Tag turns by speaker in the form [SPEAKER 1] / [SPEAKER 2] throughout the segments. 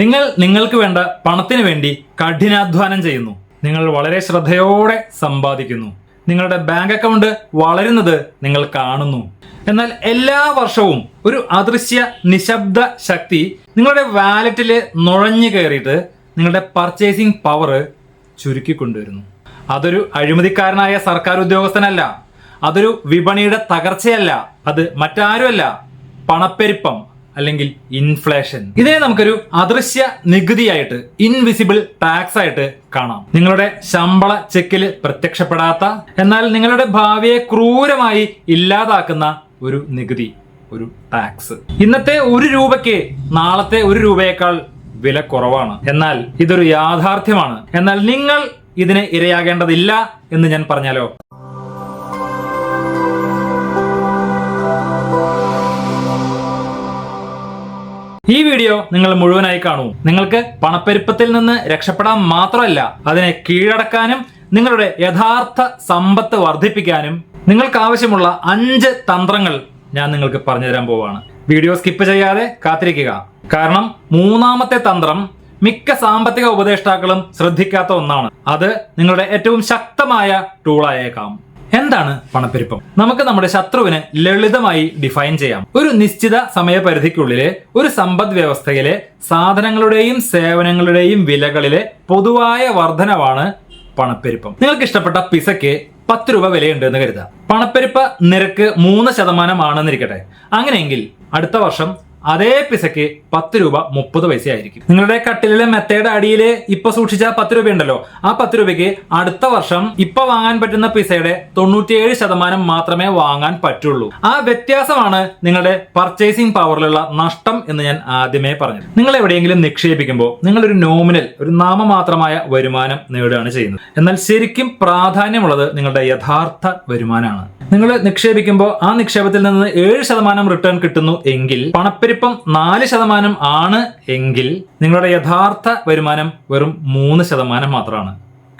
[SPEAKER 1] നിങ്ങൾ നിങ്ങൾക്ക് വേണ്ട പണത്തിന് വേണ്ടി കഠിനാധ്വാനം ചെയ്യുന്നു. നിങ്ങൾ വളരെ ശ്രദ്ധയോടെ സമ്പാദിക്കുന്നു. നിങ്ങളുടെ ബാങ്ക് അക്കൗണ്ട് വളരുന്നത് നിങ്ങൾ കാണുന്നു. എന്നാൽ എല്ലാ വർഷവും ഒരു അദൃശ്യ നിശബ്ദ ശക്തി നിങ്ങളുടെ വാലറ്റിൽ നുഴഞ്ഞു കയറിയിട്ട് നിങ്ങളുടെ പർച്ചേസിംഗ് പവർ ചുരുക്കിക്കൊണ്ടുവരുന്നു അതൊരു അഴിമതിക്കാരനായ സർക്കാർ ഉദ്യോഗസ്ഥനല്ല. അതൊരു വിപണിയുടെ തകർച്ചയല്ല. അത് മറ്റാരുമല്ല. പണപ്പെരുപ്പം. അല്ലെങ്കിൽ ഇൻഫ്ലേഷൻ ഇതിനെ നമുക്കൊരു അദൃശ്യ നികുതിയായിട്ട് ഇൻവിസിബിൾ ടാക്സ് ആയിട്ട് കാണാം. നിങ്ങളുടെ ശമ്പള ചെക്കിൽ പ്രത്യക്ഷപ്പെടാത്ത എന്നാൽ നിങ്ങളുടെ ഭാവിയെ ക്രൂരമായി ഇല്ലാതാക്കുന്ന ഒരു നികുതി ഒരു ടാക്സ് ഇന്നത്തെ ഒരു രൂപയ്ക്ക് നാളത്തെ ഒരു രൂപയേക്കാൾ വില കുറവാണ്. എന്നാൽ ഇതൊരു യാഥാർത്ഥ്യമാണ്. എന്നാൽ നിങ്ങൾ ഇതിനെ ഇരയാകേണ്ടതില്ല എന്ന് ഞാൻ പറഞ്ഞാലോ? ഈ വീഡിയോ നിങ്ങൾ മുഴുവനായി കാണൂ. നിങ്ങൾക്ക് പണപ്പെരുപ്പത്തിൽ നിന്ന് രക്ഷപ്പെടാൻ മാത്രമല്ല അതിനെ കീഴടക്കാനും നിങ്ങളുടെ യഥാർത്ഥ സമ്പത്ത് വർദ്ധിപ്പിക്കാനും നിങ്ങൾക്ക് ആവശ്യമുള്ള അഞ്ച് തന്ത്രങ്ങൾ ഞാൻ നിങ്ങൾക്ക് പറഞ്ഞു തരാൻ പോവാണ്. വീഡിയോ സ്കിപ്പ് ചെയ്യാതെ കാത്തിരിക്കുക. കാരണം മൂന്നാമത്തെ തന്ത്രം മിക്ക സാമ്പത്തിക ഉപദേഷ്ടാക്കളും ശ്രദ്ധിക്കാത്ത ഒന്നാണ്. അത് നിങ്ങളുടെ ഏറ്റവും ശക്തമായ ടൂളായേക്കാം എന്താണ് പണപ്പെരുപ്പം? നമുക്ക് നമ്മുടെ ശത്രുവിനെ ലളിതമായി ഡിഫൈൻ ചെയ്യാം. ഒരു നിശ്ചിത സമയപരിധിക്കുള്ളിലെ ഒരു സമ്പദ് വ്യവസ്ഥയിലെ സാധനങ്ങളുടെയും സേവനങ്ങളുടെയും വിലകളിലെ പൊതുവായ വർധനവാണ് പണപ്പെരുപ്പം. നിങ്ങൾക്ക് ഇഷ്ടപ്പെട്ട പിസയ്ക്ക് പത്ത് രൂപ വിലയുണ്ട് എന്ന് കരുതാം പണപ്പെരുപ്പ നിരക്ക് മൂന്ന് ശതമാനമാണെന്നിരിക്കട്ടെ. അങ്ങനെയെങ്കിൽ അടുത്ത വർഷം അതേ പിസയ്ക്ക് പത്ത് രൂപ മുപ്പത് പൈസ ആയിരിക്കും നിങ്ങളുടെ കട്ടിലിലെ മെത്തയുടെ അടിയിൽ ഇപ്പൊ സൂക്ഷിച്ച പത്ത് രൂപയുണ്ടല്ലോ. ആ പത്ത് രൂപയ്ക്ക് അടുത്ത വർഷം ഇപ്പൊ വാങ്ങാൻ പറ്റുന്ന പിസയുടെ തൊണ്ണൂറ്റിയേഴ് ശതമാനം മാത്രമേ വാങ്ങാൻ പറ്റുള്ളൂ. ആ വ്യത്യാസമാണ് നിങ്ങളുടെ പർച്ചേസിംഗ് പവറിലുള്ള നഷ്ടം എന്ന് ഞാൻ ആദ്യമേ പറഞ്ഞു. നിങ്ങൾ എവിടെയെങ്കിലും നിക്ഷേപിക്കുമ്പോൾ നിങ്ങൾ ഒരു നോമിനൽ ഒരു നാമമാത്രമായ വരുമാനം നേടുകയാണ് ചെയ്യുന്നത്. എന്നാൽ ശരിക്കും പ്രാധാന്യമുള്ളത് നിങ്ങളുടെ യഥാർത്ഥ വരുമാനമാണ്. നിങ്ങൾ നിക്ഷേപിക്കുമ്പോൾ ആ നിക്ഷേപത്തിൽ നിന്ന് ഏഴ് ശതമാനം റിട്ടേൺ കിട്ടുന്നു എങ്കിൽ പണപ്പെരുപ്പം നാല് ശതമാനം ആണ് എങ്കിൽ നിങ്ങളുടെ യഥാർത്ഥ വരുമാനം വെറും മൂന്ന് ശതമാനം മാത്രമാണ്.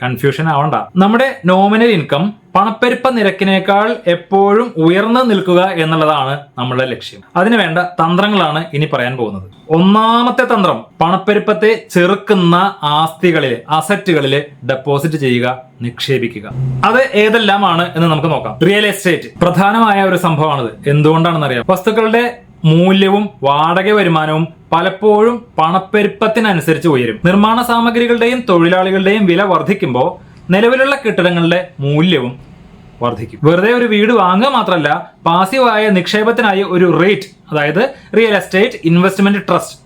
[SPEAKER 1] കൺഫ്യൂഷൻ ആവണ്ട. നമ്മുടെ നോമിനൽ ഇൻകം പണപ്പെരുപ്പ നിരക്കിനേക്കാൾ എപ്പോഴും ഉയർന്നു നിൽക്കുക എന്നുള്ളതാണ് നമ്മളുടെ ലക്ഷ്യം. അതിനു വേണ്ട തന്ത്രങ്ങളാണ് ഇനി പറയാൻ പോകുന്നത്. ഒന്നാമത്തെ തന്ത്രം പണപ്പെരുപ്പത്തെ ചെറുക്കുന്ന ആസ്തികളിൽ അസറ്റുകളിൽ ഡെപ്പോസിറ്റ് ചെയ്യുക നിക്ഷേപിക്കുക. അത് ഏതെല്ലാമാണ് എന്ന് നമുക്ക് നോക്കാം. റിയൽ എസ്റ്റേറ്റ് പ്രധാനമായ ഒരു സംഭവമാണിത്. എന്തുകൊണ്ടാണെന്ന് അറിയാം വസ്തുക്കളുടെ മൂല്യവും വാടക വരുമാനവും പലപ്പോഴും പണപ്പെരുപ്പത്തിനനുസരിച്ച് ഉയരും. നിർമ്മാണ സാമഗ്രികളുടെയും തൊഴിലാളികളുടെയും വില വർദ്ധിക്കുമ്പോൾ നിലവിലുള്ള കെട്ടിടങ്ങളുടെ മൂല്യവും വർദ്ധിക്കും. വെറുതെ ഒരു വീട് വാങ്ങുക മാത്രമല്ല പാസീവായ നിക്ഷേപത്തിനായി ഒരു റേറ്റ് അതായത് റിയൽ എസ്റ്റേറ്റ് ഇൻവെസ്റ്റ്മെന്റ് ട്രസ്റ്റ്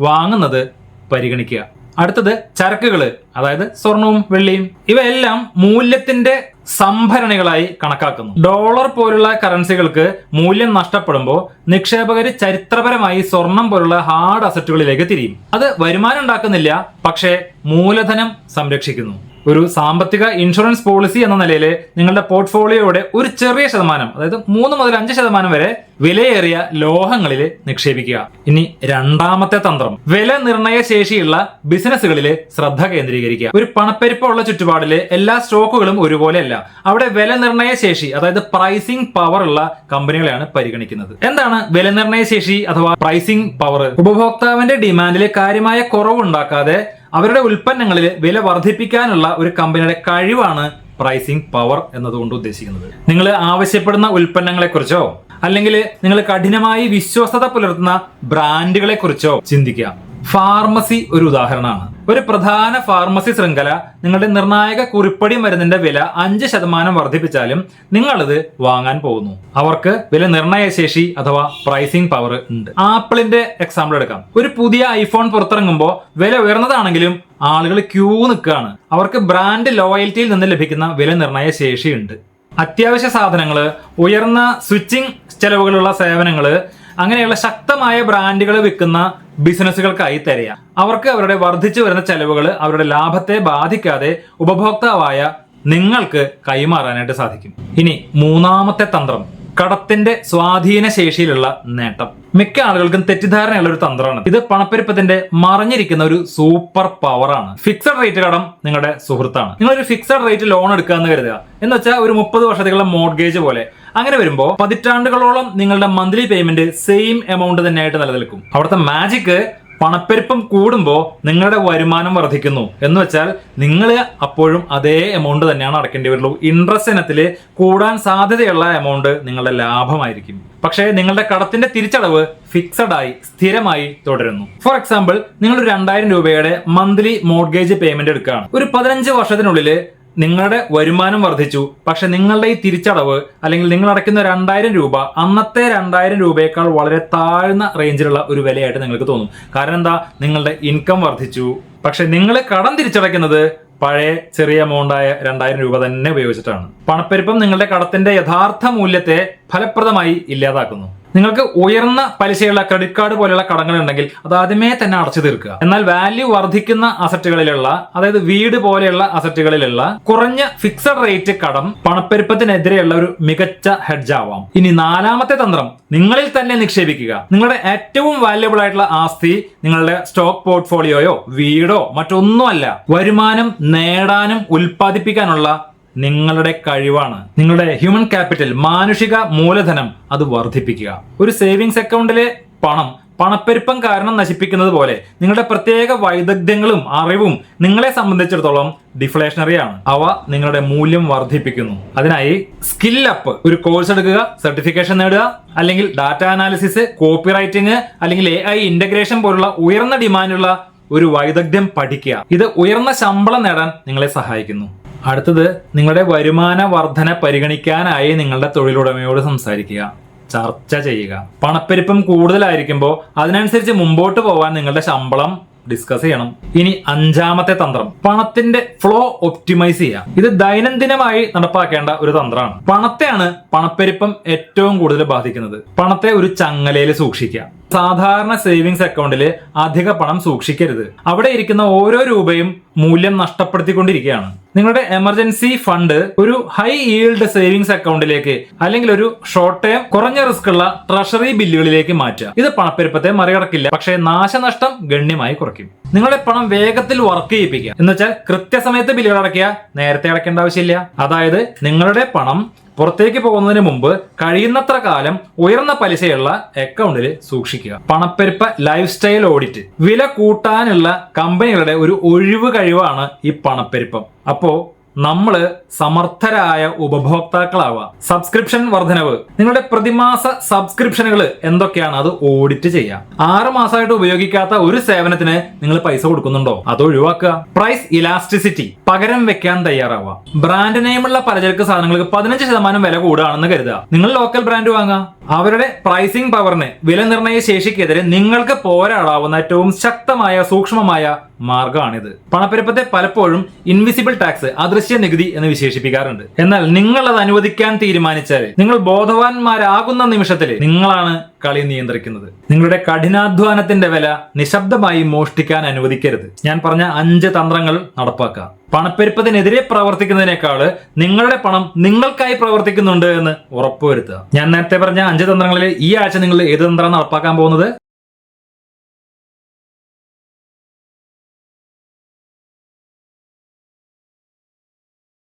[SPEAKER 1] വാങ്ങുന്നത് പരിഗണിക്കുക. അടുത്തത് ചരക്കുകൾ അതായത് സ്വർണവും വെള്ളിയും. ഇവയെല്ലാം മൂല്യത്തിന്റെ സംഭരണികളായി കണക്കാക്കുന്നു. ഡോളർ പോലുള്ള കറൻസികൾക്ക് മൂല്യം നഷ്ടപ്പെടുമ്പോൾ നിക്ഷേപകർ ചരിത്രപരമായി സ്വർണം പോലുള്ള ഹാർഡ് അസറ്റുകളിലേക്ക് തിരിയും. അത് വരുമാനം ഉണ്ടാക്കുന്നില്ല പക്ഷേ മൂലധനം സംരക്ഷിക്കുന്നു. ഒരു സാമ്പത്തിക ഇൻഷുറൻസ് പോളിസി എന്ന നിലയിൽ നിങ്ങളുടെ പോർട്ട്ഫോളിയോയുടെ ഒരു ചെറിയ ശതമാനം അതായത് മൂന്ന് മുതൽ അഞ്ച് ശതമാനം വരെ വിലയേറിയ ലോഹങ്ങളിൽ നിക്ഷേപിക്കുക. ഇനി രണ്ടാമത്തെ തന്ത്രം വില നിർണയ ശേഷിയുള്ള ബിസിനസ്സുകളിൽ ശ്രദ്ധ കേന്ദ്രീകരിക്കുക. ഒരു പണപ്പെരുപ്പമുള്ള ചുറ്റുപാടിൽ എല്ലാ സ്റ്റോക്കുകളും ഒരുപോലെയല്ല. അവിടെ വില നിർണയ ശേഷി അതായത് പ്രൈസിംഗ് പവർ ഉള്ള കമ്പനികളെയാണ് പരിഗണിക്കുന്നത്. എന്താണ് വില നിർണയ ശേഷി അഥവാ പ്രൈസിംഗ് പവർ? ഉപഭോക്താവിന്റെ ഡിമാൻഡിൽ കാര്യമായ കുറവുണ്ടാക്കാതെ അവരുടെ ഉൽപ്പന്നങ്ങളിൽ വില വർദ്ധിപ്പിക്കാനുള്ള ഒരു കമ്പനിയുടെ കഴിവാണ് പ്രൈസിംഗ് പവർ എന്നതുകൊണ്ട് ഉദ്ദേശിക്കുന്നത്. നിങ്ങൾ ആവശ്യപ്പെടുന്ന ഉൽപ്പന്നങ്ങളെക്കുറിച്ചോ അല്ലെങ്കിൽ നിങ്ങൾ കഠിനമായി വിശ്വസ്തത പുലർത്തുന്ന ബ്രാൻഡുകളെക്കുറിച്ചോ ചിന്തിക്കുക. ഫാർമസി ഒരു ഉദാഹരണമാണ്. ഒരു പ്രധാന ഫാർമസി ശൃംഖല നിങ്ങളുടെ നിർണായക കുറിപ്പടി മരുന്നിന്റെ വില അഞ്ച് ശതമാനം വർദ്ധിപ്പിച്ചാലും നിങ്ങളത് വാങ്ങാൻ പോകുന്നു. അവർക്ക് വില നിർണയ ശേഷി അഥവാ പ്രൈസിംഗ് പവർ ഉണ്ട്. ആപ്പിളിന്റെ എക്സാമ്പിൾ എടുക്കാം. ഒരു പുതിയ ഐഫോൺ പുറത്തിറങ്ങുമ്പോൾ വില ഉയർന്നതാണെങ്കിലും ആളുകൾ ക്യൂ നിൽക്കുകയാണ്. അവർക്ക് ബ്രാൻഡ് ലോയൽറ്റിയിൽ നിന്ന് ലഭിക്കുന്ന വില നിർണയ ശേഷിയുണ്ട്. അത്യാവശ്യ സാധനങ്ങൾ ഉയർന്ന സ്വിച്ചിങ് ചെലവുകളുള്ള സേവനങ്ങൾ അങ്ങനെയുള്ള ശക്തമായ ബ്രാൻഡുകൾ വിൽക്കുന്ന ബിസിനസ്സുകൾക്കായി തിരയാം. അവർക്ക് അവരുടെ വർദ്ധിച്ചു വരുന്ന ചെലവുകൾ അവരുടെ ലാഭത്തെ ബാധിക്കാതെ ഉപഭോക്താവായ നിങ്ങൾക്ക് കൈമാറാനായിട്ട് സാധിക്കും. ഇനി മൂന്നാമത്തെ തന്ത്രം കടത്തിന്റെ സ്വാധീന ശേഷിയിലുള്ള നേട്ടം. മിക്ക ആളുകൾക്കും തെറ്റിദ്ധാരണയുള്ള ഒരു തന്ത്രമാണ്. ഇത് പണപ്പെരുപ്പത്തിന്റെ മറിഞ്ഞിരിക്കുന്ന ഒരു സൂപ്പർ പവറാണ്. ഫിക്സഡ് റേറ്റ് കടം നിങ്ങളുടെ സുഹൃത്താണ്. നിങ്ങൾ ഒരു ഫിക്സഡ് റേറ്റ് ലോൺ എടുക്കുക എന്ന് കരുതുക. എന്ന് വെച്ചാൽ ഒരു മുപ്പത് വർഷത്തേക്കുള്ള മോർഗേജ് പോലെ അങ്ങനെ വരുമ്പോൾ പതിറ്റാണ്ടുകളോളം നിങ്ങളുടെ മന്ത്ലി പേയ്മെന്റ് സെയിം എമൗണ്ട് തന്നെയായിട്ട് നിലനിൽക്കും. അവിടുത്തെ മാജിക് പണപ്പെരുപ്പം കൂടുമ്പോൾ നിങ്ങളുടെ വരുമാനം വർദ്ധിക്കുന്നു. എന്ന് വെച്ചാൽ നിങ്ങൾ അപ്പോഴും അതേ എമൗണ്ട് തന്നെയാണ് അടക്കേണ്ടി വരുള്ളൂ. ഇൻട്രസ്റ്റ് ഇനത്തിൽ കൂടാൻ സാധ്യതയുള്ള എമൗണ്ട് നിങ്ങളുടെ ലാഭമായിരിക്കും. പക്ഷേ നിങ്ങളുടെ കടത്തിന്റെ തിരിച്ചടവ് ഫിക്സഡ് ആയി സ്ഥിരമായി തുടരുന്നു. ഫോർ എക്സാമ്പിൾ നിങ്ങൾ രണ്ടായിരം രൂപയുടെ മന്ത്ലി മോർഗേജ് പേയ്മെന്റ് എടുക്കുകയാണ്. ഒരു പതിനഞ്ച് വർഷത്തിനുള്ളിൽ നിങ്ങളുടെ വരുമാനം വർദ്ധിച്ചു. പക്ഷെ നിങ്ങളുടെ ഈ തിരിച്ചടവ് അല്ലെങ്കിൽ നിങ്ങൾ അടയ്ക്കുന്ന രണ്ടായിരം രൂപ അന്നത്തെ രണ്ടായിരം രൂപയേക്കാൾ വളരെ താഴ്ന്ന റേഞ്ചിലുള്ള ഒരു വിലയായിട്ട് നിങ്ങൾക്ക് തോന്നും. കാരണം എന്താ? നിങ്ങളുടെ ഇൻകം വർദ്ധിച്ചു. പക്ഷെ നിങ്ങൾ കടം തിരിച്ചടയ്ക്കുന്നത് പഴയ ചെറിയ എമൗണ്ടായ രണ്ടായിരം രൂപ തന്നെ ഉപയോഗിച്ചിട്ടാണ്. പണപ്പെരുപ്പം നിങ്ങളുടെ കടത്തിന്റെ യഥാർത്ഥ മൂല്യത്തെ ഫലപ്രദമായി ഇല്ലാതാക്കുന്നു. നിങ്ങൾക്ക് ഉയർന്ന പലിശയുള്ള ക്രെഡിറ്റ് കാർഡ് പോലെയുള്ള കടങ്ങൾ ഉണ്ടെങ്കിൽ അത് ആദ്യമേ തന്നെ അടച്ചു തീർക്കുക. എന്നാൽ വാല്യൂ വർദ്ധിക്കുന്ന അസറ്റുകളിലുള്ള അതായത് വീട് പോലെയുള്ള അസറ്റുകളിലുള്ള കുറഞ്ഞ ഫിക്സഡ് റേറ്റ് കടം പണപ്പെരുപ്പത്തിനെതിരെയുള്ള ഒരു മികച്ച ഹെഡ്ജ് ആവാം. ഇനി നാലാമത്തെ തന്ത്രം നിങ്ങളിൽ തന്നെ നിക്ഷേപിക്കുക. നിങ്ങളുടെ ഏറ്റവും വാല്യബിൾ ആയിട്ടുള്ള ആസ്തി നിങ്ങളുടെ സ്റ്റോക്ക് പോർട്ട്ഫോളിയോയോ വീടോ മറ്റൊന്നുമല്ല വരുമാനം നേടാനും ഉൽപ്പാദിപ്പിക്കാനുള്ള നിങ്ങളുടെ കഴിവാണ്. നിങ്ങളുടെ ഹ്യൂമൻ ക്യാപിറ്റൽ മാനുഷിക മൂലധനം അത് വർദ്ധിപ്പിക്കുക. ഒരു സേവിങ്സ് അക്കൗണ്ടിലെ പണം പണപ്പെരുപ്പം കാരണം നശിപ്പിക്കുന്നത് പോലെ നിങ്ങളുടെ പ്രത്യേക വൈദഗ്ധ്യങ്ങളും അറിവും നിങ്ങളെ സംബന്ധിച്ചിടത്തോളം ഡിഫ്ലേഷണറി ആണ്. അവ നിങ്ങളുടെ മൂല്യം വർദ്ധിപ്പിക്കുന്നു. അതിനായി സ്കിൽ അപ്പ് ഒരു കോഴ്സ് എടുക്കുക സർട്ടിഫിക്കേഷൻ നേടുക അല്ലെങ്കിൽ ഡാറ്റ അനാലിസിസ് കോപ്പി റൈറ്റിംഗ് അല്ലെങ്കിൽ എ ഐ ഇന്റഗ്രേഷൻ പോലുള്ള ഉയർന്ന ഡിമാൻഡുള്ള ഒരു വൈദഗ്ധ്യം പഠിക്കുക. ഇത് ഉയർന്ന ശമ്പളം നേടാൻ നിങ്ങളെ സഹായിക്കുന്നു. അടുത്തത് നിങ്ങളുടെ വരുമാന വർധന പരിഗണിക്കാനായി നിങ്ങളുടെ തൊഴിലുടമയോട് സംസാരിക്കുക. ചർച്ച ചെയ്യുക. പണപ്പെരുപ്പം കൂടുതലായിരിക്കുമ്പോൾ അതിനനുസരിച്ച് മുമ്പോട്ട് പോകാൻ നിങ്ങളുടെ ശമ്പളം ഡിസ്കസ് ചെയ്യണം. ഇനി അഞ്ചാമത്തെ തന്ത്രം. പണത്തിന്റെ ഫ്ലോ ഒപ്റ്റിമൈസ് ചെയ്യുക. ഇത് ദൈനംദിനമായി നടപ്പാക്കേണ്ട ഒരു തന്ത്രമാണ്. പണത്തെയാണ് പണപ്പെരുപ്പം ഏറ്റവും കൂടുതൽ ബാധിക്കുന്നത്. പണത്തെ ഒരു ചങ്ങലയിൽ സൂക്ഷിക്കുക. സാധാരണ സേവിങ്സ് അക്കൗണ്ടിൽ അധിക പണം സൂക്ഷിക്കരുത്. അവിടെ ഇരിക്കുന്ന ഓരോ രൂപയും മൂല്യം നഷ്ടപ്പെടുത്തിക്കൊണ്ടിരിക്കുകയാണ്. നിങ്ങളുടെ എമർജൻസി ഫണ്ട് ഒരു ഹൈ ഈൽഡ് സേവിങ്സ് അക്കൗണ്ടിലേക്ക് അല്ലെങ്കിൽ ഒരു ഷോർട്ട് ടേം കുറഞ്ഞ റിസ്ക് ഉള്ള ട്രഷറി ബില്ലുകളിലേക്ക് മാറ്റുക. ഇത് പണപ്പെരുപ്പത്തെ മറികടക്കില്ല പക്ഷേ നാശനഷ്ടം ഗണ്യമായി കുറയ്ക്കും. നിങ്ങളുടെ പണം വേഗത്തിൽ വർക്ക് ചെയ്യിപ്പിക്കുക. എന്ന് വെച്ചാൽ കൃത്യസമയത്ത് ബില്ലുകൾ അടയ്ക്കുക നേരത്തെ അടയ്ക്കേണ്ട ആവശ്യമില്ല. അതായത് നിങ്ങളുടെ പണം പുറത്തേക്ക് പോകുന്നതിന് മുമ്പ് കഴിയുന്നത്ര കാലം ഉയർന്ന പലിശയുള്ള അക്കൗണ്ടിൽ സൂക്ഷിക്കുക. പണപ്പെരുപ്പ ലൈഫ് സ്റ്റൈൽ ഓഡിറ്റ്. വില കൂട്ടാനുള്ള കമ്പനികളുടെ ഒരു ഒഴിവ് കഴിവാണ് ഈ പണപ്പെരുപ്പം. അപ്പോ നമ്മൾ സമർത്ഥരായ ഉപഭോക്താക്കളാവുക സബ്സ്ക്രിപ്ഷൻ വർധനവ്. നിങ്ങളുടെ പ്രതിമാസ സബ്സ്ക്രിപ്ഷനുകൾ എന്തൊക്കെയാണ്? അത് ഓഡിറ്റ് ചെയ്യാം. ആറ് മാസമായിട്ട് ഉപയോഗിക്കാത്ത ഒരു സേവനത്തിന് നിങ്ങൾ പൈസ കൊടുക്കുന്നുണ്ടോ? അത് ഒഴിവാക്കുക. പ്രൈസ് ഇലാസ്റ്റിസിറ്റി പകരം വെക്കാൻ തയ്യാറാവുക ബ്രാൻഡ് നെയിമുള്ള പലചരക്ക് സാധനങ്ങൾക്ക് പതിനഞ്ച് ശതമാനം വില കൂടുകയാണെന്ന് കരുതുക. നിങ്ങൾ ലോക്കൽ ബ്രാൻഡ് വാങ്ങുക. അവരുടെ പ്രൈസിംഗ് പവറിന് വില നിർണയ ശേഷിക്കെതിരെ നിങ്ങൾക്ക് പോരാടാവുന്ന ഏറ്റവും ശക്തമായ സൂക്ഷ്മമായ മാർഗമാണിത്. പണപ്പെരുപ്പത്തെ പലപ്പോഴും ഇൻവിസിബിൾ ടാക്സ് അദൃശ്യ നികുതി എന്ന് വിശേഷിപ്പിക്കാറുണ്ട്. എന്നാൽ നിങ്ങൾ അത് അനുവദിക്കാൻ തീരുമാനിച്ചാൽ നിങ്ങൾ ബോധവാന്മാരാകുന്ന നിമിഷത്തിൽ നിങ്ങളാണ് കളി നിയന്ത്രിക്കുന്നത്. നിങ്ങളുടെ കഠിനാധ്വാനത്തിന്റെ വില നിശബ്ദമായി മോഷ്ടിക്കാൻ അനുവദിക്കരുത്. ഞാൻ പറഞ്ഞ അഞ്ച് തന്ത്രങ്ങൾ നടപ്പാക്കുക പണപ്പെരുപ്പത്തിനെതിരെ പ്രവർത്തിക്കുന്നതിനേക്കാൾ നിങ്ങളുടെ പണം നിങ്ങൾക്കായി പ്രവർത്തിക്കുന്നുണ്ട് എന്ന് ഉറപ്പുവരുത്തുക. ഞാൻ നേരത്തെ പറഞ്ഞ അഞ്ച് തന്ത്രങ്ങളിൽ ഈ ആഴ്ച നിങ്ങൾ ഏത് തന്ത്രം നടപ്പാക്കാൻ പോകുന്നത്?